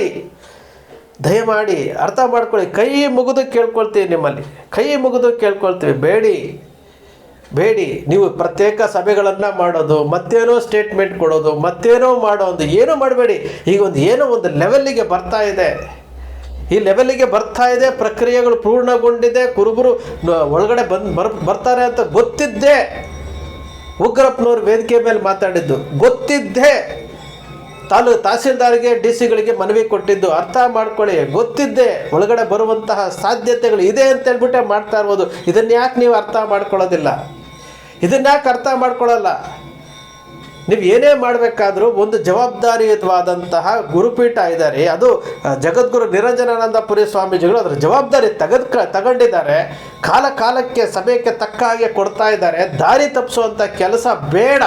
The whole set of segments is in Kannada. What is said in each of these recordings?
ದಯಮಾಡಿ ದಯಮಾಡಿ ಅರ್ಥ ಮಾಡ್ಕೊಳ್ಳಿ. ಕೈ ಮುಗಿದು ಕೇಳ್ಕೊಳ್ತೀವಿ ನಿಮ್ಮಲ್ಲಿ. ಕೈ ಮುಗಿದು ಕೇಳ್ಕೊಳ್ತೀವಿ. ಬೇಡಿ ಬೇಡಿ. ನೀವು ಪ್ರತ್ಯೇಕ ಸಭೆಗಳನ್ನು ಮಾಡೋದು, ಮತ್ತೇನೋ ಸ್ಟೇಟ್ಮೆಂಟ್ ಕೊಡೋದು, ಮತ್ತೇನೋ ಮಾಡೋದು ಏನೂ ಮಾಡಬೇಡಿ. ಈಗ ಒಂದು ಏನೋ ಒಂದು ಲೆವೆಲ್ಲಿಗೆ ಬರ್ತಾ ಇದೆ. ಈ ಲೆವೆಲ್ಲಿಗೆ ಬರ್ತಾ ಇದೆ, ಪ್ರಕ್ರಿಯೆಗಳು ಪೂರ್ಣಗೊಂಡಿದೆ, ಕುರುಬರು ಒಳಗಡೆ ಬಂದು, ಬರ್, ಬರ್ತಾರೆ ಅಂತ ಗೊತ್ತಿದ್ದೇ. ಉಗ್ರಪ್ಪನವ್ರು ವೇದಿಕೆ ಮೇಲೆ ಮಾತಾಡಿದ್ದು. ಗೊತ್ತಿದ್ದೇ. ತಾಲೂ ತಹಸೀಲ್ದಾರ್ಗೆ, ಡಿ ಸಿಗಳಿಗೆ ಮನವಿ ಕೊಟ್ಟಿದ್ದು ಅರ್ಥ ಮಾಡ್ಕೊಳ್ಳಿ. ಗೊತ್ತಿದ್ದೆ ಒಳಗಡೆ ಬರುವಂತಹ ಸಾಧ್ಯತೆಗಳು ಇದೆ ಅಂತ ಹೇಳ್ಬಿಟ್ಟೆ ಮಾಡ್ತಾ ಇರ್ಬೋದು. ಇದನ್ನ ಯಾಕೆ ನೀವು ಅರ್ಥ ಮಾಡ್ಕೊಳ್ಳೋದಿಲ್ಲ? ಇದನ್ನ ಯಾಕೆ ಅರ್ಥ ಮಾಡ್ಕೊಳ್ಳಲ್ಲ? ನೀವು ಏನೇ ಮಾಡಬೇಕಾದ್ರೂ ಒಂದು ಜವಾಬ್ದಾರಿಯುತವಾದಂತಹ ಗುರುಪೀಠ ಇದ್ದಾರೆ. ಅದು ಜಗದ್ಗುರು ನಿರಂಜನಾನಂದಪುರಿ ಸ್ವಾಮೀಜಿಗಳು ಅದರ ಜವಾಬ್ದಾರಿ ತೆಗೆದು ತಗೊಂಡಿದ್ದಾರೆ. ಕಾಲ ಕಾಲಕ್ಕೆ ಸಭೆಗೆ ತಕ್ಕ ಹಾಗೆ ಕೊಡ್ತಾ ಇದ್ದಾರೆ. ದಾರಿ ತಪ್ಪಿಸುವಂಥ ಕೆಲಸ ಬೇಡ.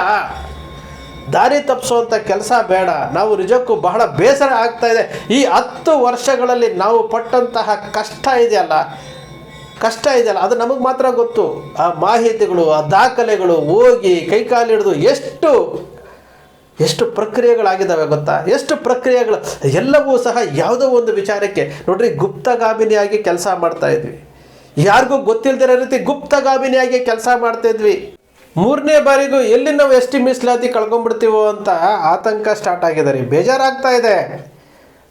ದಾರಿ ತಪ್ಪಿಸುವಂಥ ಕೆಲಸ ಬೇಡ. ನಾವು ನಿಜಕ್ಕೂ ಬಹಳ ಬೇಸರ ಆಗ್ತಾ ಇದೆ. ಈ ಹತ್ತು ವರ್ಷಗಳಲ್ಲಿ ನಾವು ಪಟ್ಟಂತಹ ಕಷ್ಟ ಇದೆಯಲ್ಲ? ಕಷ್ಟ ಇದೆಯಲ್ಲ? ಅದು ನಮಗೆ ಮಾತ್ರ ಗೊತ್ತು. ಆ ಮಾಹಿತಿಗಳು, ಆ ದಾಖಲೆಗಳು ಹೋಗಿ ಕೈಕಾಲಿಡಿದು ಎಷ್ಟು ಎಷ್ಟು ಪ್ರಕ್ರಿಯೆಗಳಾಗಿದ್ದಾವೆ ಗೊತ್ತಾ? ಎಷ್ಟು ಪ್ರಕ್ರಿಯೆಗಳು? ಎಲ್ಲವೂ ಸಹ ಯಾವುದೋ ಒಂದು ವಿಚಾರಕ್ಕೆ ನೋಡ್ರಿ, ಗುಪ್ತಗಾಮಿನಿಯಾಗಿ ಕೆಲಸ ಮಾಡ್ತಾ ಇದ್ವಿ. ಯಾರಿಗೂ ಗೊತ್ತಿಲ್ಲದಿರೋ ರೀತಿ ಗುಪ್ತಗಾಮಿನಿಯಾಗಿ ಕೆಲಸ ಮಾಡ್ತಾ ಇದ್ವಿ. ಮೂರನೇ ಬಾರಿಗೂ ಎಲ್ಲಿ ನಾವು ಎಸ್ ಟಿ ಮೀಸಲಾತಿ ಕಳ್ಕೊಂಡ್ಬಿಡ್ತೀವೋ ಅಂತ ಆತಂಕ ಸ್ಟಾರ್ಟ್ ಆಗಿದೆ ರೀ. ಬೇಜಾರಾಗ್ತಾ ಇದೆ.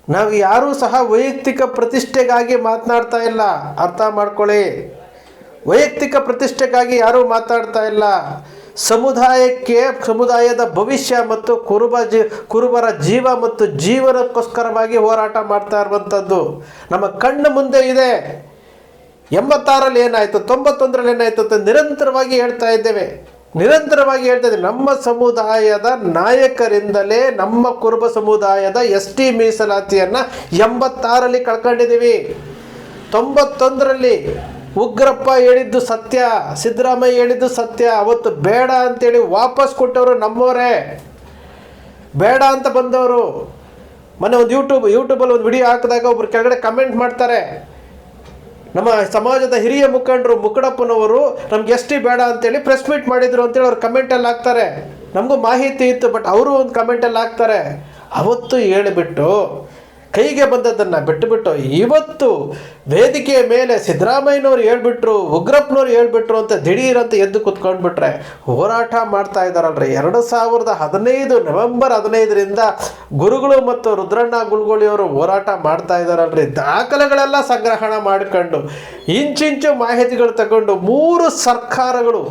ನಾವು ಯಾರೂ ಸಹ ವೈಯಕ್ತಿಕ ಪ್ರತಿಷ್ಠೆಗಾಗಿ ಮಾತನಾಡ್ತಾ ಇಲ್ಲ. ಅರ್ಥ ಮಾಡ್ಕೊಳ್ಳಿ. ವೈಯಕ್ತಿಕ ಪ್ರತಿಷ್ಠೆಗಾಗಿ ಯಾರೂ ಮಾತಾಡ್ತಾ ಇಲ್ಲ. ಸಮುದಾಯಕ್ಕೆ, ಸಮುದಾಯದ ಭವಿಷ್ಯ ಮತ್ತು ಕುರುಬ ಜೀ, ಕುರುಬರ ಜೀವ ಮತ್ತು ಜೀವನಕ್ಕೋಸ್ಕರವಾಗಿ ಹೋರಾಟ ಮಾಡ್ತಾ ಇರುವಂಥದ್ದು ನಮ್ಮ ಕಣ್ಣು ಮುಂದೆ ಇದೆ. ಎಂಬತ್ತಾರಲ್ಲಿ ಏನಾಯಿತು? ತೊಂಬತ್ತೊಂದರಲ್ಲಿ ಏನಾಯಿತು ಅಂತ ನಿರಂತರವಾಗಿ ಹೇಳ್ತಾ ಇದ್ದೇವೆ. ನಿರಂತರವಾಗಿ ಹೇಳ್ತಾ ಇದ್ದೇವೆ. ನಮ್ಮ ಸಮುದಾಯದ ನಾಯಕರಿಂದಲೇ, ನಮ್ಮ ಕುರುಬ ಸಮುದಾಯದ ಎಸ್ ಟಿ ಮೀಸಲಾತಿಯನ್ನು ಎಂಬತ್ತಾರಲ್ಲಿ ಕಳ್ಕೊಂಡಿದ್ದೀವಿ. ತೊಂಬತ್ತೊಂದರಲ್ಲಿ ಉಗ್ರಪ್ಪ ಹೇಳಿದ್ದು ಸತ್ಯ, ಸಿದ್ದರಾಮಯ್ಯ ಹೇಳಿದ್ದು ಸತ್ಯ, ಅವತ್ತು ಬೇಡ ಅಂತೇಳಿ ವಾಪಸ್ ಕೊಟ್ಟವರು ನಮ್ಮವರೇ. ಬೇಡ ಅಂತ ಬಂದವರು. ಮೊನ್ನೆ ಒಂದು ಯೂಟ್ಯೂಬ್ ಯೂಟ್ಯೂಬಲ್ಲಿ ಒಂದು ವಿಡಿಯೋ ಹಾಕಿದಾಗ ಒಬ್ರು ಕೆಳಗಡೆ ಕಮೆಂಟ್ ಮಾಡ್ತಾರೆ. ನಮ್ಮ ಸಮಾಜದ ಹಿರಿಯ ಮುಖಂಡರು ಮುಕಡಪ್ಪನವರು ನಮ್ಗೆ ಎಸ್ ಟಿ ಬೇಡ ಅಂತೇಳಿ ಪ್ರೆಸ್ ಮೀಟ್ ಮಾಡಿದ್ರು ಅಂತೇಳಿ ಅವ್ರು ಕಮೆಂಟಲ್ಲಿ ಹಾಕ್ತಾರೆ. ನಮಗೂ ಮಾಹಿತಿ ಇತ್ತು ಬಟ್ ಅವರು ಒಂದು ಕಮೆಂಟಲ್ಲಿ ಹಾಕ್ತಾರೆ. ಅವತ್ತು ಹೇಳಿಬಿಟ್ಟು ಕೈಗೆ ಬಂದದ್ದನ್ನು ಬಿಟ್ಟುಬಿಟ್ಟು ಇವತ್ತು ವೇದಿಕೆಯ ಮೇಲೆ ಸಿದ್ದರಾಮಯ್ಯನವ್ರು ಹೇಳ್ಬಿಟ್ರು, ಉಗ್ರಪ್ಪನವ್ರು ಹೇಳ್ಬಿಟ್ರು ಅಂತ ದಿಢೀರಂತ ಎದ್ದು ಕುತ್ಕೊಂಡ್ಬಿಟ್ರೆ ಹೋರಾಟ ಮಾಡ್ತಾ ಇದ್ದಾರಲ್ರಿ. ಎರಡು ಸಾವಿರದ ಹದಿನೈದು ನವೆಂಬರ್ ಹದಿನೈದರಿಂದ ಗುರುಗಳು ಮತ್ತು ರುದ್ರಣ್ಣ ಗುಳ್ಗೊಳಿಯವರು ಹೋರಾಟ ಮಾಡ್ತಾ ಇದ್ದಾರಲ್ರಿ. ದಾಖಲೆಗಳೆಲ್ಲ ಸಂಗ್ರಹಣ ಮಾಡಿಕೊಂಡು, ಇಂಚಿಂಚು ಮಾಹಿತಿಗಳು ತಗೊಂಡು ಮೂರು ಸರ್ಕಾರಗಳು,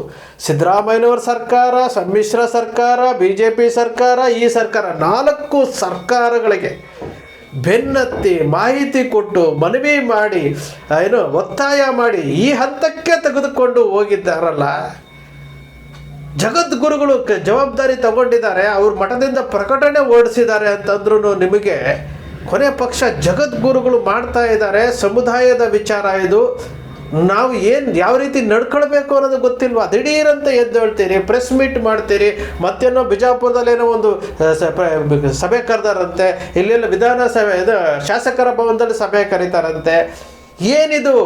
ಸಿದ್ದರಾಮಯ್ಯನವ್ರ ಸರ್ಕಾರ, ಸಮ್ಮಿಶ್ರ ಸರ್ಕಾರ ಬಿ ಜೆ ಪಿ ಸರ್ಕಾರ, ಈ ಸರ್ಕಾರ ನಾಲ್ಕು ಸರ್ಕಾರಗಳಿಗೆ ಬೆನ್ನತ್ತಿ ಮಾಹಿತಿ ಕೊಟ್ಟು ಮನವಿ ಮಾಡಿ ಏನು, ಒತ್ತಾಯ ಮಾಡಿ ಈ ಹಂತಕ್ಕೆ ತೆಗೆದುಕೊಂಡು ಹೋಗಿದ್ದಾರಲ್ಲ. ಜಗದ್ಗುರುಗಳು ಜವಾಬ್ದಾರಿ ತಗೊಂಡಿದ್ದಾರೆ, ಅವ್ರ ಮಠದಿಂದ ಪ್ರಕಟಣೆ ಓಡಿಸಿದ್ದಾರೆ ಅಂತಂದ್ರೂ ನಿಮಗೆ ಕೊನೆ ಪಕ್ಷ ಜಗದ್ಗುರುಗಳು ಮಾಡ್ತಾ ಇದ್ದಾರೆ, ಸಮುದಾಯದ ವಿಚಾರ ಇದು. ನಾವು ಏನು ಯಾವ ರೀತಿ ನಡ್ಕೊಳ್ಬೇಕು ಅನ್ನೋದು ಗೊತ್ತಿಲ್ವಾ? ದಿಢೀರಂತ ಹೇಳ್ತೀರಿ ಪ್ರೆಸ್ ಮೀಟ್ ಮಾಡ್ತೀರಿ ಮತ್ತೇನೋ ಬಿಜಾಪುರದಲ್ಲಿ ಏನೋ ಒಂದು ಸಭೆ ಕರೆದಾರಂತೆ, ಇಲ್ಲೆಲ್ಲ ವಿಧಾನಸಭೆ, ಇದು ಶಾಸಕರ ಭವನದಲ್ಲಿ ಸಭೆ ಕರೀತಾರಂತೆ. ಏನಿದು?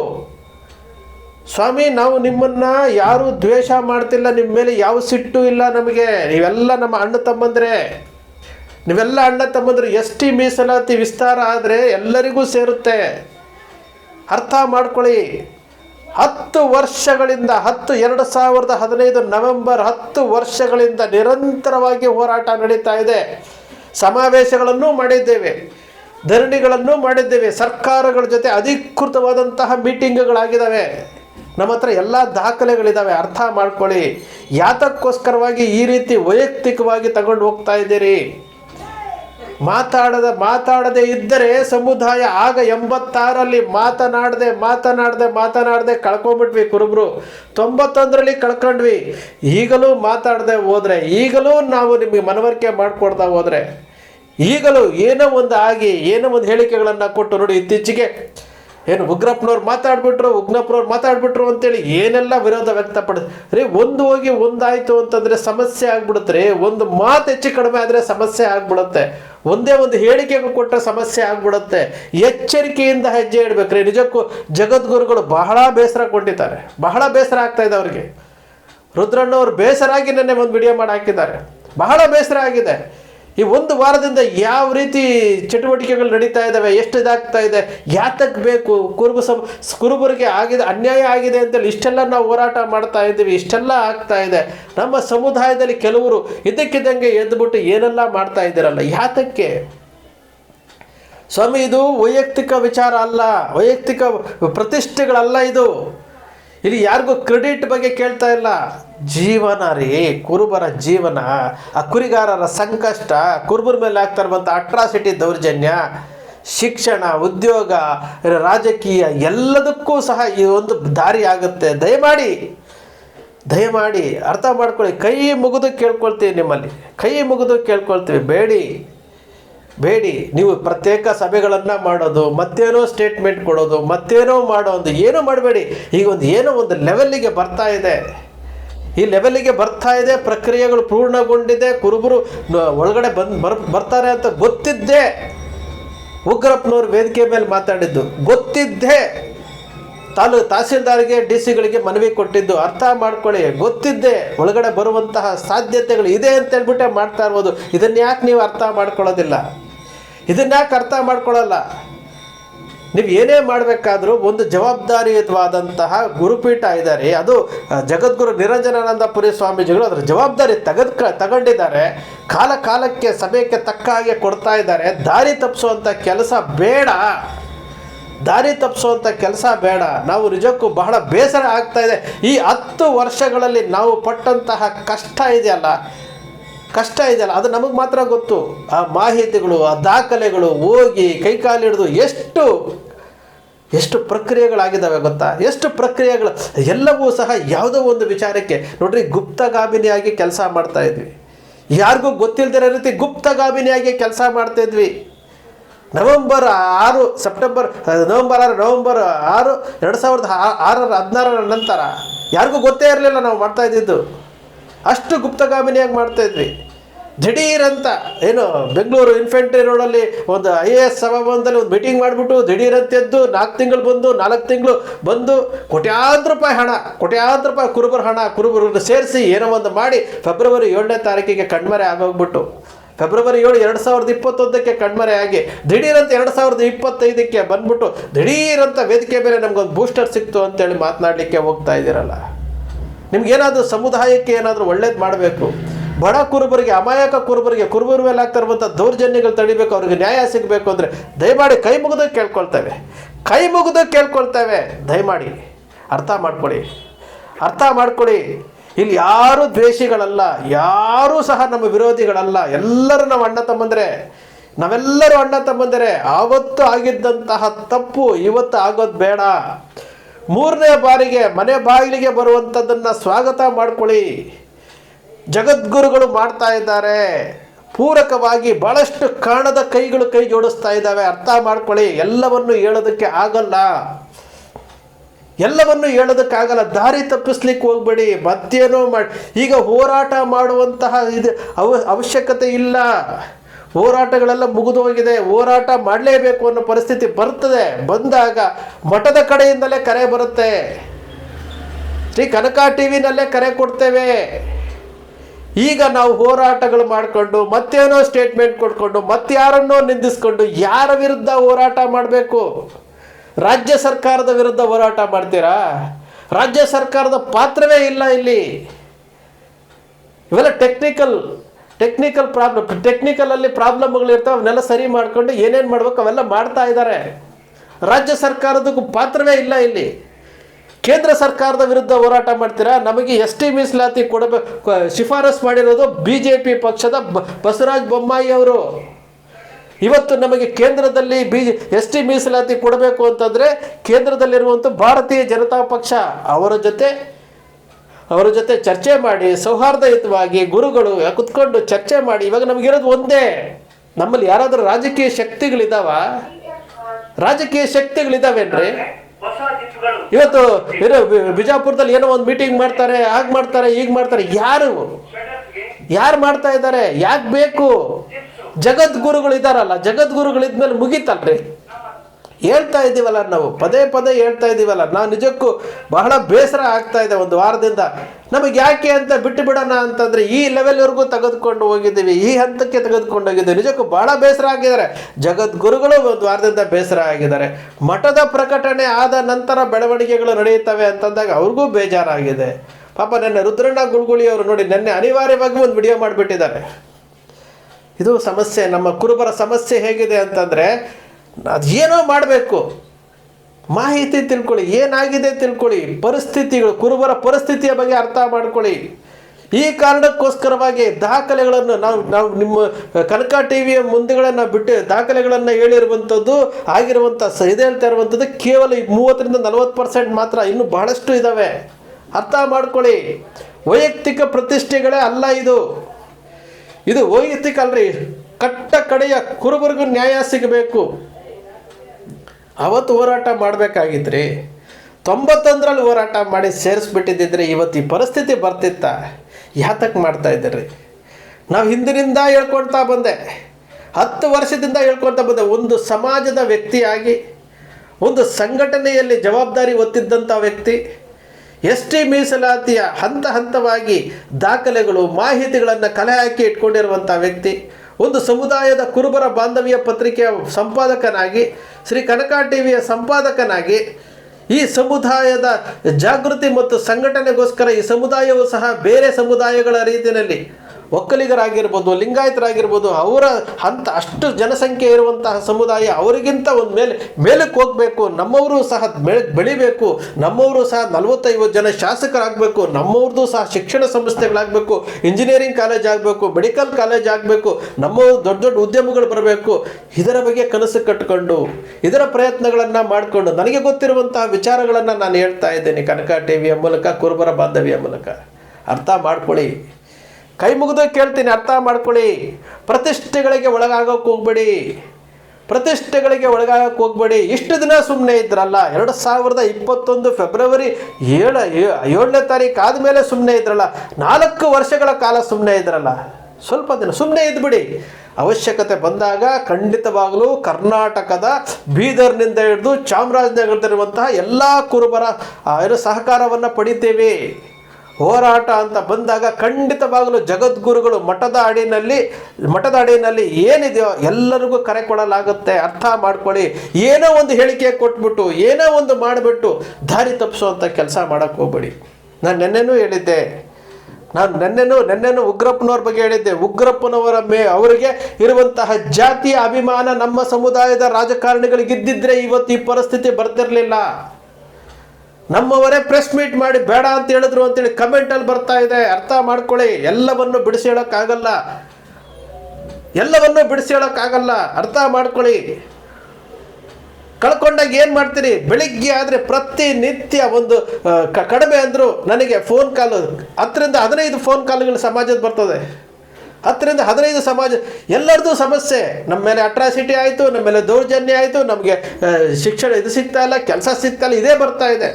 ಸ್ವಾಮಿ, ನಾವು ನಿಮ್ಮನ್ನ ಯಾರು ದ್ವೇಷ ಮಾಡ್ತಿಲ್ಲ, ನಿಮ್ಮ ಮೇಲೆ ಯಾವ ಸಿಟ್ಟು ಇಲ್ಲ ನಮಗೆ. ನೀವೆಲ್ಲ ನಮ್ಮ ಅಣ್ಣ ತಮ್ಮಂದ್ರೆ. ನೀವೆಲ್ಲ ಅಣ್ಣ ತಮ್ಮಂದ್ರೆ ಟಿ ಮೀಸಲಾತಿ ವಿಸ್ತಾರ ಆದರೆ ಎಲ್ಲರಿಗೂ ಸೇರುತ್ತೆ. ಅರ್ಥ ಮಾಡ್ಕೊಳ್ಳಿ. ಹತ್ತು ವರ್ಷಗಳಿಂದ, ಹತ್ತು, ಎರಡು ಸಾವಿರದ ಹದಿನೈದು ನವೆಂಬರ್ ಹತ್ತು ವರ್ಷಗಳಿಂದ ನಿರಂತರವಾಗಿ ಹೋರಾಟ ನಡೀತಾ ಇದೆ. ಸಮಾವೇಶಗಳನ್ನು ಮಾಡಿದ್ದೇವೆ, ಧರಣಿಗಳನ್ನು ಮಾಡಿದ್ದೇವೆ, ಸರ್ಕಾರಗಳ ಜೊತೆ ಅಧಿಕೃತವಾದಂತಹ ಮೀಟಿಂಗ್ಗಳಾಗಿದ್ದಾವೆ. ನಮ್ಮ ಹತ್ರ ಎಲ್ಲ ದಾಖಲೆಗಳಿದ್ದಾವೆ ಅರ್ಥ ಮಾಡ್ಕೊಳ್ಳಿ. ಯಾತಕ್ಕೋಸ್ಕರವಾಗಿ ಈ ರೀತಿ ವೈಯಕ್ತಿಕವಾಗಿ ತಗೊಂಡು ಹೋಗ್ತಾ ಇದ್ದೀರಿ? ಮಾತಾಡದ, ಮಾತಾಡದೆ ಇದ್ದರೆ ಸಮುದಾಯ ಆಗ ಎಂಬತ್ತಾರಲ್ಲಿ ಮಾತನಾಡದೆ ಮಾತನಾಡದೆ ಮಾತನಾಡದೆ ಕಳ್ಕೊಂಡ್ಬಿಟ್ವಿ ಕುರುಬರು. ತೊಂಬತ್ತೊಂದರಲ್ಲಿ ಕಳ್ಕೊಂಡ್ವಿ. ಈಗಲೂ ಮಾತಾಡದೆ ಹೋದ್ರೆ, ಈಗಲೂ ನಾವು ನಿಮಗೆ ಮನವರಿಕೆ ಮಾಡಿಕೊಡ್ತಾ ಹೋದ್ರೆ, ಈಗಲೂ ಏನೋ ಒಂದು ಆಗಿ, ಏನೋ ಒಂದು ಹೇಳಿಕೆಗಳನ್ನು ಕೊಟ್ಟು ನೋಡಿ ಇತ್ತೀಚೆಗೆ ಏನು ಉಗ್ರಪ್ಪನವ್ರು ಮಾತಾಡ್ಬಿಟ್ರು ಉಗ್ರಪ್ಪನವ್ರು ಮಾತಾಡ್ಬಿಟ್ರು ಅಂತೇಳಿ ಏನೆಲ್ಲ ವಿರೋಧ ವ್ಯಕ್ತಪಡ ರೀ, ಒಂದು ಹೋಗಿ ಒಂದಾಯ್ತು ಅಂತಂದ್ರೆ ಸಮಸ್ಯೆ ಆಗ್ಬಿಡುತ್ತೆ ಒಂದು ಮಾತು ಹೆಚ್ಚು ಕಡಿಮೆ ಆದರೆ ಸಮಸ್ಯೆ ಆಗ್ಬಿಡುತ್ತೆ. ಒಂದೇ ಒಂದು ಹೇಳಿಕೆಗೂ ಕೊಟ್ಟರೆ ಸಮಸ್ಯೆ ಆಗ್ಬಿಡುತ್ತೆ. ಎಚ್ಚರಿಕೆಯಿಂದ ಹೆಜ್ಜೆ ಇಡ್ಬೇಕ್ರಿ ನಿಜಕ್ಕೂ ಜಗದ್ಗುರುಗಳು ಬಹಳ ಬೇಸರ ಕೊಟ್ಟಿದ್ದಾರೆ ಬಹಳ ಬೇಸರ ಆಗ್ತಾ ಇದೆ ಅವ್ರಿಗೆ. ರುದ್ರಣ್ಣವ್ರು ಬೇಸರಾಗಿ ನೆನ್ನೆ ಒಂದು ವಿಡಿಯೋ ಮಾಡಿ ಹಾಕಿದ್ದಾರೆ. ಬಹಳ ಬೇಸರ ಆಗಿದೆ. ಈ ಒಂದು ವಾರದಿಂದ ಯಾವ ರೀತಿ ಚಟುವಟಿಕೆಗಳು ನಡೀತಾ ಇದ್ದಾವೆ ಎಷ್ಟು ಇದಾಗ್ತಾ ಇದೆ ಯಾತಕ್ಕೆ ಬೇಕು, ಕುರುಬ ಸಮ, ಕುರುಬರಿಗೆ ಆಗಿದೆ, ಅನ್ಯಾಯ ಆಗಿದೆ ಅಂತೇಳಿ ಇಷ್ಟೆಲ್ಲ ನಾವು ಹೋರಾಟ ಮಾಡ್ತಾ ಇದ್ದೀವಿ, ಇಷ್ಟೆಲ್ಲ ಆಗ್ತಾ ಇದೆ. ನಮ್ಮ ಸಮುದಾಯದಲ್ಲಿ ಕೆಲವರು ಇದಕ್ಕಿದ್ದಂಗೆ ಎದ್ದುಬಿಟ್ಟು ಏನೆಲ್ಲ ಮಾಡ್ತಾ ಇದ್ದೀರಲ್ಲ, ಯಾತಕ್ಕೆ? ಸ್ವಾಮಿ, ಇದು ವೈಯಕ್ತಿಕ ವಿಚಾರ ಅಲ್ಲ, ವೈಯಕ್ತಿಕ ಪ್ರತಿಷ್ಠೆಗಳಲ್ಲ ಇದು. ಇಲ್ಲಿ ಯಾರಿಗೂ ಕ್ರೆಡಿಟ್ ಬಗ್ಗೆ ಕೇಳ್ತಾ ಇಲ್ಲ. ಜೀವನ ರೀ, ಕುರುಬರ ಜೀವನ. ಆ ಕುರಿಗಾರರ ಸಂಕಷ್ಟ, ಕುರುಬರ ಮೇಲೆ ಆಗ್ತಾ ಅಟ್ರಾಸಿಟಿ ದೌರ್ಜನ್ಯ, ಶಿಕ್ಷಣ, ಉದ್ಯೋಗ, ರಾಜಕೀಯ ಎಲ್ಲದಕ್ಕೂ ಸಹ ಈ ಒಂದು ದಾರಿ ಆಗುತ್ತೆ. ದಯಮಾಡಿ ದಯಮಾಡಿ ಅರ್ಥ ಮಾಡ್ಕೊಳ್ಳಿ. ಕೈ ಮುಗಿದು ಕೇಳ್ಕೊಳ್ತೀವಿ ನಿಮ್ಮಲ್ಲಿ. ಕೈ ಮುಗಿದು ಕೇಳ್ಕೊಳ್ತೀವಿ. ಬೇಡಿ ಬೇಡಿ. ನೀವು ಪ್ರತ್ಯೇಕ ಸಭೆಗಳನ್ನು ಮಾಡೋದು, ಮತ್ತೇನೋ ಸ್ಟೇಟ್ಮೆಂಟ್ ಕೊಡೋದು, ಮತ್ತೇನೋ ಮಾಡೋ ಒಂದು, ಏನೂ ಮಾಡಬೇಡಿ. ಈಗ ಒಂದು, ಏನೋ ಒಂದು ಲೆವೆಲ್ಲಿಗೆ ಬರ್ತಾ ಇದೆ. ಈ ಲೆವೆಲ್ಲಿಗೆ ಬರ್ತಾ ಇದೆ, ಪ್ರಕ್ರಿಯೆಗಳು ಪೂರ್ಣಗೊಂಡಿದೆ, ಕುರುಬರು ಒಳಗಡೆ ಬಂದು, ಬರ್, ಬರ್ತಾರೆ ಅಂತ ಗೊತ್ತಿದ್ದೇ ಉಗ್ರಪ್ಪನವ್ರು ವೇದಿಕೆ ಮೇಲೆ ಮಾತಾಡಿದ್ದು. ಗೊತ್ತಿದ್ದೇ ತಾಲೂ, ತಹಸೀಲ್ದಾರ್ಗೆ, ಡಿ ಸಿಗಳಿಗೆ ಮನವಿ ಕೊಟ್ಟಿದ್ದು. ಅರ್ಥ ಮಾಡ್ಕೊಳ್ಳಿ, ಗೊತ್ತಿದ್ದೆ ಒಳಗಡೆ ಬರುವಂತಹ ಸಾಧ್ಯತೆಗಳು ಇದೆ ಅಂತ ಹೇಳ್ಬಿಟ್ಟೆ ಮಾಡ್ತಾ ಇರ್ಬೋದು. ಇದನ್ನ ಯಾಕೆ ನೀವು ಅರ್ಥ ಮಾಡ್ಕೊಳ್ಳೋದಿಲ್ಲ? ಇದನ್ನ ಯಾಕೆ ಅರ್ಥ ಮಾಡ್ಕೊಳ್ಳಲ್ಲ? ನೀವು ಏನೇ ಮಾಡಬೇಕಾದ್ರೂ ಒಂದು ಜವಾಬ್ದಾರಿಯುತವಾದಂತಹ ಗುರುಪೀಠ ಇದ್ದಾರೆ. ಅದು ಜಗದ್ಗುರು ನಿರಂಜನಾನಂದಪುರಿ ಸ್ವಾಮೀಜಿಗಳು ಅದರ ಜವಾಬ್ದಾರಿ ತೆಗೆದು ತಗೊಂಡಿದ್ದಾರೆ. ಕಾಲ ಕಾಲಕ್ಕೆ ಸಮಯಕ್ಕೆ ತಕ್ಕ ಹಾಗೆ ಕೊಡ್ತಾ ಇದ್ದಾರೆ. ದಾರಿ ತಪ್ಪಿಸುವಂಥ ಕೆಲಸ ಬೇಡ. ದಾರಿ ತಪ್ಪಿಸುವಂಥ ಕೆಲಸ ಬೇಡ. ನಾವು ನಿಜಕ್ಕೂ ಬಹಳ ಬೇಸರ ಆಗ್ತಾ ಇದೆ. ಈ ಹತ್ತು ವರ್ಷಗಳಲ್ಲಿ ನಾವು ಪಟ್ಟಂತಹ ಕಷ್ಟ ಇದೆಯಲ್ಲ ಕಷ್ಟ ಇದೆಯಲ್ಲ, ಅದು ನಮಗೆ ಮಾತ್ರ ಗೊತ್ತು. ಆ ಮಾಹಿತಿಗಳು, ಆ ದಾಖಲೆಗಳು ಹೋಗಿ ಕೈಕಾಲಿಡಿದು ಎಷ್ಟು ಎಷ್ಟು ಪ್ರಕ್ರಿಯೆಗಳಾಗಿದ್ದಾವೆ ಗೊತ್ತಾ? ಎಷ್ಟು ಪ್ರಕ್ರಿಯೆಗಳು, ಎಲ್ಲವೂ ಸಹ ಯಾವುದೋ ಒಂದು ವಿಚಾರಕ್ಕೆ, ನೋಡ್ರಿ ಗುಪ್ತಗಾಮಿನಿಯಾಗಿ ಕೆಲಸ ಮಾಡ್ತಾ ಇದ್ವಿ. ಯಾರಿಗೂ ಗೊತ್ತಿಲ್ಲದಿರೋ ರೀತಿ ಗುಪ್ತಗಾಮಿನಿಯಾಗಿ ಕೆಲಸ ಮಾಡ್ತಾ ಇದ್ವಿ. ನವೆಂಬರ್ ಆರು, ಸೆಪ್ಟೆಂಬರ್ ನವೆಂಬರ್ ಆರು ನವೆಂಬರ್ ಆರು, ಎರಡು ಸಾವಿರದ ಆರರ ಹದಿನಾರರ ನಂತರ, ಯಾರಿಗೂ ಗೊತ್ತೇ ಇರಲಿಲ್ಲ ನಾವು ಮಾಡ್ತಾ ಇದ್ದಿದ್ದು. ಅಷ್ಟು ಗುಪ್ತಗಾಮಿನಿಯಾಗಿ ಮಾಡ್ತಾ ದಿಢೀರಂತ ಏನು ಬೆಂಗಳೂರು ಇನ್ಫೆಂಟ್ರಿ ರೋಡಲ್ಲಿ ಒಂದು ಐ ಎ ಎಸ್ ಸಭಾಭವನದಲ್ಲಿ ಒಂದು ಮೀಟಿಂಗ್ ಮಾಡಿಬಿಟ್ಟು ದಿಢೀರಂತೆದ್ದು ನಾಲ್ಕು ತಿಂಗಳು ಬಂದು, ನಾಲ್ಕು ತಿಂಗಳು ಬಂದು ಕೋಟ್ಯಾಂತರ ರೂಪಾಯಿ ಹಣ, ಕೋಟ್ಯಾಂತರ ರೂಪಾಯಿ ಕುರುಬರ ಹಣ, ಕುರುಬರನ್ನು ಸೇರಿಸಿ ಏನೋ ಒಂದು ಮಾಡಿ ಫೆಬ್ರವರಿ ಏಳನೇ ತಾರೀಕಿಗೆ ಕಣ್ಮರೆ ಆಗೋಗ್ಬಿಟ್ಟು, ಫೆಬ್ರವರಿ ಏಳು ಎರಡು ಸಾವಿರದ ಇಪ್ಪತ್ತೊಂದಕ್ಕೆ ಕಣ್ಮರೆ ಆಗಿ ದಿಢೀರಂತ ಎರಡು ಸಾವಿರದ ಇಪ್ಪತ್ತೈದಕ್ಕೆ ಬಂದ್ಬಿಟ್ಟು ದಿಢೀರಂತ ವೇದಿಕೆ ಮೇಲೆ ನಮ್ಗೊಂದು ಬೂಸ್ಟರ್ ಸಿಕ್ತು ಅಂತೇಳಿ ಮಾತನಾಡಲಿಕ್ಕೆ ಹೋಗ್ತಾ ಇದ್ದೀರಲ್ಲ. ನಿಮ್ಗೇನಾದರೂ ಸಮುದಾಯಕ್ಕೆ ಏನಾದರೂ ಒಳ್ಳೇದು ಮಾಡಬೇಕು ಬಡ ಕುರುಬರಿಗೆ, ಅಮಾಯಕ ಕುರುಬರಿಗೆ, ಕುರುಬರ ಮೇಲೆ ಆಗ್ತಾ ಇರುವಂಥ ದೌರ್ಜನ್ಯಗಳು ತಡಿಬೇಕು, ಅವ್ರಿಗೆ ನ್ಯಾಯ ಸಿಗಬೇಕು ಅಂದರೆ ದಯಮಾಡಿ ಕೈ ಮುಗಿದು ಕೇಳ್ಕೊಳ್ತೇವೆ. ಕೈ ಮುಗಿದು ಕೇಳ್ಕೊಳ್ತೇವೆ. ದಯಮಾಡಿ. ಅರ್ಥ ಮಾಡ್ಕೊಳ್ಳಿ. ಅರ್ಥ ಮಾಡ್ಕೊಳ್ಳಿ. ಇಲ್ಲಿ ಯಾರು ದ್ವೇಷಿಗಳಲ್ಲ, ಯಾರೂ ಸಹ ನಮ್ಮ ವಿರೋಧಿಗಳಲ್ಲ, ಎಲ್ಲರೂ ನಾವು ಅಣ್ಣ ತಮ್ಮಂದರೆ. ನಾವೆಲ್ಲರೂ ಅಣ್ಣ ತಮ್ಮಂದರೆ. ಆವತ್ತು ಆಗಿದ್ದಂತಹ ತಪ್ಪು ಇವತ್ತು ಆಗೋದು ಬೇಡ. ಮೂರನೇ ಬಾರಿಗೆ, ಮನೆ ಬಾಗಿಲಿಗೆ ಬರುವಂಥದ್ದನ್ನು ಸ್ವಾಗತ ಮಾಡ್ಕೊಳ್ಳಿ. ಜಗದ್ಗುರುಗಳು ಮಾಡ್ತಾ ಇದ್ದಾರೆ. ಪೂರಕವಾಗಿ ಬಹಳಷ್ಟು ಕಾಣದ ಕೈಗಳು ಕೈ ಜೋಡಿಸ್ತಾ ಇದ್ದಾವೆ. ಅರ್ಥ ಮಾಡ್ಕೊಳ್ಳಿ, ಎಲ್ಲವನ್ನು ಹೇಳೋದಕ್ಕೆ ಆಗಲ್ಲ. ಎಲ್ಲವನ್ನು ಹೇಳೋದಕ್ಕಾಗಲ್ಲ ದಾರಿ ತಪ್ಪಿಸ್ಲಿಕ್ಕೆ ಹೋಗ್ಬೇಡಿ. ಮತ್ತೇನೋ ಮಾಡಿ ಈಗ ಹೋರಾಟ ಮಾಡುವಂತಹ ಇದು ಅವ, ಅವಶ್ಯಕತೆ ಇಲ್ಲ. ಹೋರಾಟಗಳೆಲ್ಲ ಮುಗಿದು ಹೋಗಿದೆ. ಹೋರಾಟ ಮಾಡಲೇಬೇಕು ಅನ್ನೋ ಪರಿಸ್ಥಿತಿ ಬರ್ತದೆ. ಬಂದಾಗ ಮಠದ ಕಡೆಯಿಂದಲೇ ಕರೆ ಬರುತ್ತೆ. ಶ್ರೀ ಕನಕ ಟಿ ವಿನಲ್ಲೇ ಕರೆ ಕೊಡ್ತೇವೆ. ಈಗ ನಾವು ಹೋರಾಟಗಳು ಮಾಡಿಕೊಂಡು, ಮತ್ತೇನೋ ಸ್ಟೇಟ್ಮೆಂಟ್ ಕೊಡ್ಕೊಂಡು, ಮತ್ತಾರನ್ನೋ ನಿಂದಿಸ್ಕೊಂಡು ಯಾರ ವಿರುದ್ಧ ಹೋರಾಟ ಮಾಡಬೇಕು? ರಾಜ್ಯ ಸರ್ಕಾರದ ವಿರುದ್ಧ ಹೋರಾಟ ಮಾಡ್ತೀರಾ? ರಾಜ್ಯ ಸರ್ಕಾರದ ಪಾತ್ರವೇ ಇಲ್ಲ ಇಲ್ಲಿ. ಇವೆಲ್ಲ ಟೆಕ್ನಿಕಲ್ ಟೆಕ್ನಿಕಲ್ ಪ್ರಾಬ್ಲಮ್ ಟೆಕ್ನಿಕಲಲ್ಲಿ ಪ್ರಾಬ್ಲಮ್ಗಳು ಇರ್ತವೆ, ಅವನ್ನೆಲ್ಲ ಸರಿ ಮಾಡ್ಕೊಂಡು ಏನೇನು ಮಾಡ್ಬೇಕು ಅವೆಲ್ಲ ಮಾಡ್ತಾ ಇದ್ದಾರೆ. ರಾಜ್ಯ ಸರ್ಕಾರದಕ್ಕೂ ಪಾತ್ರವೇ ಇಲ್ಲ ಇಲ್ಲಿ. ಕೇಂದ್ರ ಸರ್ಕಾರದ ವಿರುದ್ಧ ಹೋರಾಟ ಮಾಡ್ತೀರಾ? ನಮಗೆ ಎಸ್ ಟಿ ಮೀಸಲಾತಿ ಕೊಡಬೇಕು ಶಿಫಾರಸ್ ಮಾಡಿರೋದು ಬಿ ಜೆ ಪಿ ಪಕ್ಷದ ಬಸವರಾಜ ಬೊಮ್ಮಾಯಿ ಅವರು. ಇವತ್ತು ನಮಗೆ ಕೇಂದ್ರದಲ್ಲಿ ಬಿ ಎಸ್ ಟಿ ಮೀಸಲಾತಿ ಕೊಡಬೇಕು ಅಂತಂದರೆ ಕೇಂದ್ರದಲ್ಲಿರುವಂಥ ಭಾರತೀಯ ಜನತಾ ಪಕ್ಷ. ಅವರ ಜೊತೆ ಅವರ ಜೊತೆ ಚರ್ಚೆ ಮಾಡಿ, ಸೌಹಾರ್ದಯುತವಾಗಿ ಗುರುಗಳು ಕುತ್ಕೊಂಡು ಚರ್ಚೆ ಮಾಡಿ, ಇವಾಗ ನಮಗಿರೋದು ಒಂದೇ. ನಮ್ಮಲ್ಲಿ ಯಾರಾದರೂ ರಾಜಕೀಯ ಶಕ್ತಿಗಳಿದ್ದಾವ ರಾಜಕೀಯ ಜಿಪ್ಪುಗಳು ಇವತ್ತು ಬಿಜಾಪುರದಲ್ಲಿ ಏನೋ ಒಂದು ಮೀಟಿಂಗ್ ಮಾಡ್ತಾರೆ ಹಾಗೆ ಮಾಡ್ತಾರೆ ಈಗ ಮಾಡ್ತಾರೆ. ಯಾರು? ಯಾರು ಮಾಡ್ತಾ ಇದ್ದಾರೆ ಯಾಕೆ ಬೇಕು? ಜಗದ್ಗುರುಗಳು ಇದ್ದಾರಲ್ಲ ಜಗದ್ಗುರುಗಳು ಇದ್ಮೇಲೆ ಮುಗೀತಲ್ರಿ. ಹೇಳ್ತಾ ಇದ್ದೀವಲ್ಲ, ನಾವು ಪದೇ ಪದೇ ಹೇಳ್ತಾ ಇದ್ದೀವಲ್ಲ ನಾವು ನಿಜಕ್ಕೂ ಬಹಳ ಬೇಸರ ಆಗ್ತಾ ಇದೆ ಒಂದು ವಾರದಿಂದ. ನಮಗೆ ಯಾಕೆ ಅಂತ ಬಿಟ್ಟು ಬಿಡೋಣ ಅಂತಂದರೆ ಈ ಲೆವೆಲ್ವರೆಗೂ ತೆಗೆದುಕೊಂಡು ಹೋಗಿದ್ದೀವಿ, ಈ ಹಂತಕ್ಕೆ ತೆಗೆದುಕೊಂಡು ಹೋಗಿದ್ದೀವಿ. ನಿಜಕ್ಕೂ ಭಾಳ ಬೇಸರ ಆಗಿದ್ದಾರೆ. ಜಗದ್ಗುರುಗಳು ಒಂದು ವಾರದಿಂದ ಬೇಸರ ಆಗಿದ್ದಾರೆ. ಮಠದ ಪ್ರಕಟಣೆ ಆದ ನಂತರ ಬೆಳವಣಿಗೆಗಳು ನಡೆಯುತ್ತವೆ ಅಂತಂದಾಗ ಅವ್ರಿಗೂ ಬೇಜಾರಾಗಿದೆ. ಪಾಪ ನೆನ್ನೆ ರುದ್ರಣ್ಣ ಗುಳ್ಗುಳಿ ಅವರು ನೋಡಿ ನೆನ್ನೆ ಅನಿವಾರ್ಯವಾಗಿ ಒಂದು ವಿಡಿಯೋ ಮಾಡಿಬಿಟ್ಟಿದ್ದಾರೆ. ಇದು ಸಮಸ್ಯೆ, ನಮ್ಮ ಕುರುಬರ ಸಮಸ್ಯೆ ಹೇಗಿದೆ ಅಂತಂದರೆ ಅದೇನೋ ಮಾಡಬೇಕು. ಮಾಹಿತಿ ತಿಳ್ಕೊಳ್ಳಿ, ಏನಾಗಿದೆ ತಿಳ್ಕೊಳ್ಳಿ. ಪರಿಸ್ಥಿತಿಗಳು, ಕುರುಬರ ಪರಿಸ್ಥಿತಿಯ ಬಗ್ಗೆ ಅರ್ಥ ಮಾಡ್ಕೊಳ್ಳಿ. ಈ ಕಾರಣಕ್ಕೋಸ್ಕರವಾಗಿ ದಾಖಲೆಗಳನ್ನು ನಾವು ನಾವು ನಿಮ್ಮ ಕನಕ ಟಿ ವಿಯ ಮುಂದೆಗಳನ್ನು ಬಿಟ್ಟು ದಾಖಲೆಗಳನ್ನು ಹೇಳಿರುವಂಥದ್ದು ಆಗಿರುವಂಥ ಸ ಅಂತ ಇರುವಂಥದ್ದು ಕೇವಲ ಮೂವತ್ತರಿಂದ ನಲವತ್ತು ಪರ್ಸೆಂಟ್ ಮಾತ್ರ ಇನ್ನೂ ಬಹಳಷ್ಟು ಇದ್ದಾವೆ ಅರ್ಥ ಮಾಡ್ಕೊಳ್ಳಿ. ವೈಯಕ್ತಿಕ ಪ್ರತಿಷ್ಠೆಗಳೇ ಅಲ್ಲ ಇದು. ಇದು ವೈಯಕ್ತಿಕ ಅಲ್ರಿ. ಕಟ್ಟ ಕಡೆಯ ಕುರುಬರಿಗೂ ನ್ಯಾಯ ಸಿಗಬೇಕು. ಅವತ್ತು ಹೋರಾಟ ಮಾಡಬೇಕಾಗಿದ್ರಿ ತೊಂಬತ್ತೊಂದರಲ್ಲಿ ಹೋರಾಟ ಮಾಡಿ ಸೇರಿಸ್ಬಿಟ್ಟಿದ್ದಿದ್ರೆ ಇವತ್ತು ಈ ಪರಿಸ್ಥಿತಿ ಬರ್ತಿತ್ತ. ಯಾತಕ್ಕೆ ಮಾಡ್ತಾ ಇದ್ದೀರಿ? ನಾವು ಹಿಂದಿನಿಂದ ಹೇಳ್ಕೊಳ್ತಾ ಬಂದೆ. ಹತ್ತು ವರ್ಷದಿಂದ ಹೇಳ್ಕೊಳ್ತಾ ಬಂದೆ. ಒಂದು ಸಮಾಜದ ವ್ಯಕ್ತಿಯಾಗಿ, ಒಂದು ಸಂಘಟನೆಯಲ್ಲಿ ಜವಾಬ್ದಾರಿ ಹೊತ್ತಿದ್ದಂಥ ವ್ಯಕ್ತಿ, ಎಸ್ ಟಿ ಮೀಸಲಾತಿಯ ಹಂತ ಹಂತವಾಗಿ ದಾಖಲೆಗಳು, ಮಾಹಿತಿಗಳನ್ನು ಕಲೆ ಹಾಕಿ ಇಟ್ಕೊಂಡಿರುವಂಥ ವ್ಯಕ್ತಿ ಒಂದು ಸಮುದಾಯದ ಕುರುಬರ ಬಾಂಧವ್ಯ ಪತ್ರಿಕೆಯ ಸಂಪಾದಕನಾಗಿ, ಶ್ರೀ ಕನಕ ಟಿವಿಯ ಸಂಪಾದಕನಾಗಿ, ಈ ಸಮುದಾಯದ ಜಾಗೃತಿ ಮತ್ತು ಸಂಘಟನೆಗೋಸ್ಕರ ಈ ಸಮುದಾಯವು ಸಹ ಬೇರೆ ಸಮುದಾಯಗಳ ರೀತಿಯಲ್ಲಿ ಒಕ್ಕಲಿಗರಾಗಿರ್ಬೋದು, ಲಿಂಗಾಯತರಾಗಿರ್ಬೋದು, ಅವರ ಹಂತ ಅಷ್ಟು ಜನಸಂಖ್ಯೆ ಇರುವಂತಹ ಸಮುದಾಯ ಅವರಿಗಿಂತ ಒಂದು ಮೇಲೆ, ಮೇಲಕ್ಕೆ ಹೋಗಬೇಕು, ನಮ್ಮವರು ಸಹ ಬೆಳೆ ಬೆಳಿಬೇಕು, ನಮ್ಮವರು ಸಹ ನಲವತ್ತೈವತ್ತು ಜನ ಶಾಸಕರಾಗಬೇಕು ನಮ್ಮವ್ರದ್ದು ಸಹ ಶಿಕ್ಷಣ ಸಂಸ್ಥೆಗಳಾಗಬೇಕು, ಇಂಜಿನಿಯರಿಂಗ್ ಕಾಲೇಜ್ ಆಗಬೇಕು, ಮೆಡಿಕಲ್ ಕಾಲೇಜ್ ಆಗಬೇಕು ನಮ್ಮವ್ರು ದೊಡ್ಡ ದೊಡ್ಡ ಉದ್ಯಮಗಳು ಬರಬೇಕು. ಇದರ ಬಗ್ಗೆ ಕನಸು ಕಟ್ಟಿಕೊಂಡು ಇದರ ಪ್ರಯತ್ನಗಳನ್ನು ಮಾಡಿಕೊಂಡು, ನನಗೆ ಗೊತ್ತಿರುವಂತಹ ವಿಚಾರಗಳನ್ನು ನಾನು ಹೇಳ್ತಾ ಇದ್ದೇನೆ ಕನಕ ಟಿವಿಯ ಮೂಲಕ, ಕುರುಬರ ಬಾಂಧವ್ಯ ಮೂಲಕ. ಅರ್ಥ ಮಾಡ್ಕೊಳ್ಳಿ. ಕೈ ಮುಗಿದು ಕೇಳ್ತೀನಿ, ಅರ್ಥ ಮಾಡ್ಕೊಳ್ಳಿ. ಪ್ರತಿಷ್ಠೆಗಳಿಗೆ ಒಳಗಾಗೋಕೆ ಹೋಗ್ಬೇಡಿ. ಪ್ರತಿಷ್ಠೆಗಳಿಗೆ ಒಳಗಾಗಕ್ಕೆ ಹೋಗ್ಬೇಡಿ. ಇಷ್ಟು ದಿನ ಸುಮ್ಮನೆ ಇದ್ರಲ್ಲ, ಎರಡು ಸಾವಿರದ ಇಪ್ಪತ್ತೊಂದು ಫೆಬ್ರವರಿ ಏಳು ಏಳನೇ ತಾರೀಕು ಆದಮೇಲೆ ಸುಮ್ಮನೆ ಇದ್ರಲ್ಲ, ನಾಲ್ಕು ವರ್ಷಗಳ ಕಾಲ ಸುಮ್ಮನೆ ಇದ್ರಲ್ಲ, ಸ್ವಲ್ಪ ದಿನ ಸುಮ್ಮನೆ ಇದ್ಬಿಡಿ. ಅವಶ್ಯಕತೆ ಬಂದಾಗ ಖಂಡಿತವಾಗಲೂ ಕರ್ನಾಟಕದ ಬೀದರ್ನಿಂದ ಹಿಡಿದು ಚಾಮರಾಜನಗರದಲ್ಲಿರುವಂತಹ ಎಲ್ಲ ಕುರುಬರ ಏನು ಸಹಕಾರವನ್ನು ಪಡಿತೇವೆ. ಹೋರಾಟ ಅಂತ ಬಂದಾಗ ಖಂಡಿತವಾಗಲೂ ಜಗದ್ಗುರುಗಳು ಮಠದ ಅಡಿನಲ್ಲಿ ಮಠದ ಅಡಿನಲ್ಲಿ ಏನಿದೆಯೋ ಎಲ್ಲರಿಗೂ ಕರೆ ಕೊಡಲಾಗುತ್ತೆ, ಅರ್ಥ ಮಾಡ್ಕೊಳ್ಳಿ. ಏನೋ ಒಂದು ಹೇಳಿಕೆ ಕೊಟ್ಬಿಟ್ಟು, ಏನೋ ಒಂದು ಮಾಡಿಬಿಟ್ಟು ದಾರಿ ತಪ್ಪಿಸುವಂಥ ಕೆಲಸ ಮಾಡೋಕ್ಕೆ ಹೋಗ್ಬೇಡಿ. ನಾನು ನೆನ್ನೆನೂ ಹೇಳಿದ್ದೆ. ನಾನು ನೆನ್ನೆನೂ ನೆನ್ನೆನೂ ಉಗ್ರಪ್ಪನವ್ರ ಬಗ್ಗೆ ಹೇಳಿದ್ದೆ. ಉಗ್ರಪ್ಪನವರ ಮೇ, ಅವರಿಗೆ ಇರುವಂತಹ ಜಾತಿಯ ಅಭಿಮಾನ ನಮ್ಮ ಸಮುದಾಯದ ರಾಜಕಾರಣಿಗಳಿಗಿದ್ದಿದ್ರೆ ಇವತ್ತು ಈ ಪರಿಸ್ಥಿತಿ ಬರ್ತಿರ್ಲಿಲ್ಲ. ನಮ್ಮವರೇ ಪ್ರೆಸ್ ಮೀಟ್ ಮಾಡಿ ಬೇಡ ಅಂತ ಹೇಳಿದ್ರು ಅಂತೇಳಿ ಕಮೆಂಟಲ್ಲಿ ಬರ್ತಾ ಇದೆ. ಅರ್ಥ ಮಾಡ್ಕೊಳ್ಳಿ. ಎಲ್ಲವನ್ನು ಬಿಡಿಸಿ ಹೇಳೋಕ್ಕಾಗಲ್ಲ. ಎಲ್ಲವನ್ನು ಬಿಡಿಸಿ ಹೇಳೋಕ್ಕಾಗಲ್ಲ. ಅರ್ಥ ಮಾಡ್ಕೊಳ್ಳಿ. ಕಳ್ಕೊಂಡಾಗ ಏನು ಮಾಡ್ತೀರಿ? ಬೆಳಿಗ್ಗೆ ಆದರೆ ಪ್ರತಿನಿತ್ಯ ಒಂದು ಕಡಿಮೆ ಅಂದರೂ ನನಗೆ ಫೋನ್ ಕಾಲ್ ಹತ್ತರಿಂದ ಹದಿನೈದು ಫೋನ್ ಕಾಲ್ಗಳು ಸಮಾಜದ ಬರ್ತದೆ. ಹತ್ತರಿಂದ ಹದಿನೈದು ಸಮಾಜ, ಎಲ್ಲರದ್ದು ಸಮಸ್ಯೆ. ನಮ್ಮ ಮೇಲೆ ಅಟ್ರಾಸಿಟಿ ಆಯಿತು, ನಮ್ಮ ಮೇಲೆ ದೌರ್ಜನ್ಯ ಆಯಿತು, ನಮಗೆ ಶಿಕ್ಷಣ ಇದು ಸಿಗ್ತಾ ಇಲ್ಲ, ಕೆಲಸ ಸಿಗ್ತಾ ಇಲ್ಲ, ಇದೇ ಬರ್ತಾ ಇದೆ.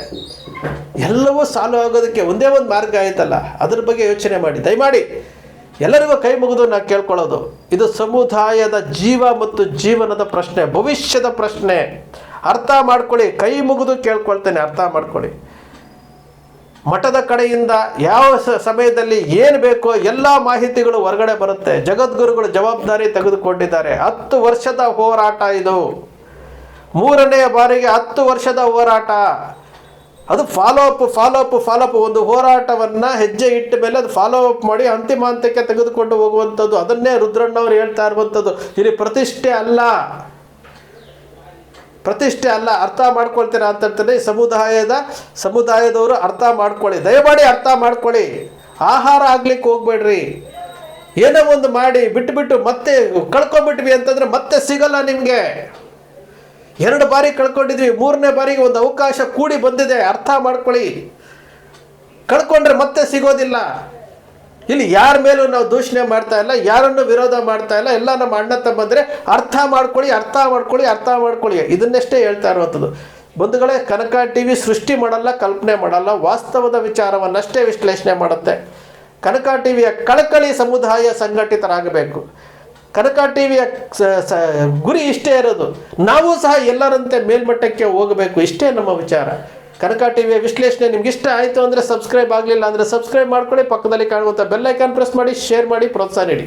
ಎಲ್ಲವೂ ಸಾಲು ಆಗೋದಕ್ಕೆ ಒಂದೇ ಒಂದು ಮಾರ್ಗ ಆಯ್ತಲ್ಲ, ಅದ್ರ ಬಗ್ಗೆ ಯೋಚನೆ ಮಾಡಿ. ದಯಮಾಡಿ, ಎಲ್ಲರಿಗೂ ಕೈ ಮುಗಿದು ನಾನು ಕೇಳ್ಕೊಳ್ಳೋದು. ಇದು ಸಮುದಾಯದ ಜೀವ ಮತ್ತು ಜೀವನದ ಪ್ರಶ್ನೆ, ಭವಿಷ್ಯದ ಪ್ರಶ್ನೆ. ಅರ್ಥ ಮಾಡ್ಕೊಳ್ಳಿ, ಕೈ ಮುಗಿದು ಕೇಳ್ಕೊಳ್ತೇನೆ, ಅರ್ಥ ಮಾಡ್ಕೊಳ್ಳಿ. ಮಠದ ಕಡೆಯಿಂದ ಯಾವ ಸಮಯದಲ್ಲಿ ಏನು ಬೇಕೋ ಎಲ್ಲ ಮಾಹಿತಿಗಳು ಹೊರಗಡೆ ಬರುತ್ತೆ. ಜಗದ್ಗುರುಗಳು ಜವಾಬ್ದಾರಿ ತೆಗೆದುಕೊಂಡಿದ್ದಾರೆ. ಹತ್ತು ವರ್ಷದ ಹೋರಾಟ ಇದು. ಮೂರನೆಯ ಬಾರಿಗೆ ಹತ್ತು ವರ್ಷದ ಹೋರಾಟ. ಅದು follow up follow up follow up ಒಂದು ಹೋರಾಟವನ್ನು ಹೆಜ್ಜೆ ಇಟ್ಟ ಮೇಲೆ ಅದು ಫಾಲೋ ಅಪ್ ಮಾಡಿ ಅಂತಿಮ ಹಂತಕ್ಕೆ ತೆಗೆದುಕೊಂಡು ಹೋಗುವಂಥದ್ದು. ಅದನ್ನೇ ರುದ್ರಣ್ಣವ್ರು ಹೇಳ್ತಾ ಇರುವಂಥದ್ದು. ಇಲ್ಲಿ ಪ್ರತಿಷ್ಠೆ ಅಲ್ಲ. ಪ್ರತಿಷ್ಠೆ ಅಲ್ಲ, ಅರ್ಥ ಮಾಡ್ಕೊಳ್ತೀರಾ ಅಂತ ಹೇಳ್ತಾರೆ ಸಮುದಾಯದ, ಸಮುದಾಯದವರು ಅರ್ಥ ಮಾಡ್ಕೊಳ್ಳಿ. ದಯಮಾಡಿ ಅರ್ಥ ಮಾಡ್ಕೊಳ್ಳಿ. ಆಹಾರ ಆಗ್ಲಿಕ್ಕೆ ಹೋಗ್ಬೇಡ್ರಿ. ಏನೋ ಒಂದು ಮಾಡಿ ಬಿಟ್ಟುಬಿಟ್ಟು ಬಿಟ್ಟು ಮತ್ತೆ ಕಳ್ಕೊಂಡ್ಬಿಟ್ವಿ ಅಂತಂದ್ರೆ ಮತ್ತೆ ಸಿಗಲ್ಲ ನಿಮಗೆ. ಎರಡು ಬಾರಿ ಕಳ್ಕೊಂಡಿದ್ವಿ, ಮೂರನೇ ಬಾರಿಗೆ ಒಂದು ಅವಕಾಶ ಕೂಡಿ ಬಂದಿದೆ. ಅರ್ಥ ಮಾಡ್ಕೊಳ್ಳಿ. ಕಳ್ಕೊಂಡ್ರೆ ಮತ್ತೆ ಸಿಗೋದಿಲ್ಲ. ಇಲ್ಲಿ ಯಾರ ಮೇಲೂ ನಾವು ದೂಷಣೆ ಮಾಡ್ತಾ ಇಲ್ಲ, ಯಾರನ್ನು ವಿರೋಧ ಮಾಡ್ತಾ ಇಲ್ಲ, ಎಲ್ಲ ನಮ್ಮ ಅಣ್ಣ ತಮ್ಮಂದರೆ ಅರ್ಥ ಮಾಡ್ಕೊಳ್ಳಿ ಅರ್ಥ ಮಾಡ್ಕೊಳ್ಳಿ ಅರ್ಥ ಮಾಡ್ಕೊಳ್ಳಿ ಇದನ್ನಷ್ಟೇ ಹೇಳ್ತಾ ಇರುವಂಥದ್ದು. ಬಂಧುಗಳೇ, ಕನಕ ಟಿ ವಿ ಸೃಷ್ಟಿ ಮಾಡಲ್ಲ, ಕಲ್ಪನೆ ಮಾಡಲ್ಲ, ವಾಸ್ತವದ ವಿಚಾರವನ್ನಷ್ಟೇ ವಿಶ್ಲೇಷಣೆ ಮಾಡುತ್ತೆ. ಕನಕ ಟಿ ವಿಯ ಕಳಕಳಿ ಸಮುದಾಯ ಸಂಘಟಿತರಾಗಬೇಕು. ಕನಕ ಟಿ ವಿಯ ಗುರಿ ಇಷ್ಟೇ ಇರೋದು. ನಾವು ಸಹ ಎಲ್ಲರಂತೆ ಮೇಲ್ಮಟ್ಟಕ್ಕೆ ಹೋಗಬೇಕು, ಇಷ್ಟೇ ನಮ್ಮ ವಿಚಾರ. ಕನಕ ಟಿವಿಯ ವಿಶ್ಲೇಷಣೆ ನಿಮ್ಗೆ ಇಷ್ಟ ಆಯಿತು ಅಂದರೆ ಸಬ್ಸ್ಕ್ರೈಬ್ ಆಗಲಿಲ್ಲ ಅಂದರೆ ಸಬ್ಸ್ಕ್ರೈಬ್ ಮಾಡ್ಕೊಳ್ಳಿ. ಪಕ್ಕದಲ್ಲಿ ಕಾಣುವಂಥ ಐಕಾನ್ ಪ್ರೆಸ್ ಮಾಡಿ ಶೇರ್ ಮಾಡಿ, ಪ್ರೋತ್ಸಾಹ ನೀಡಿ.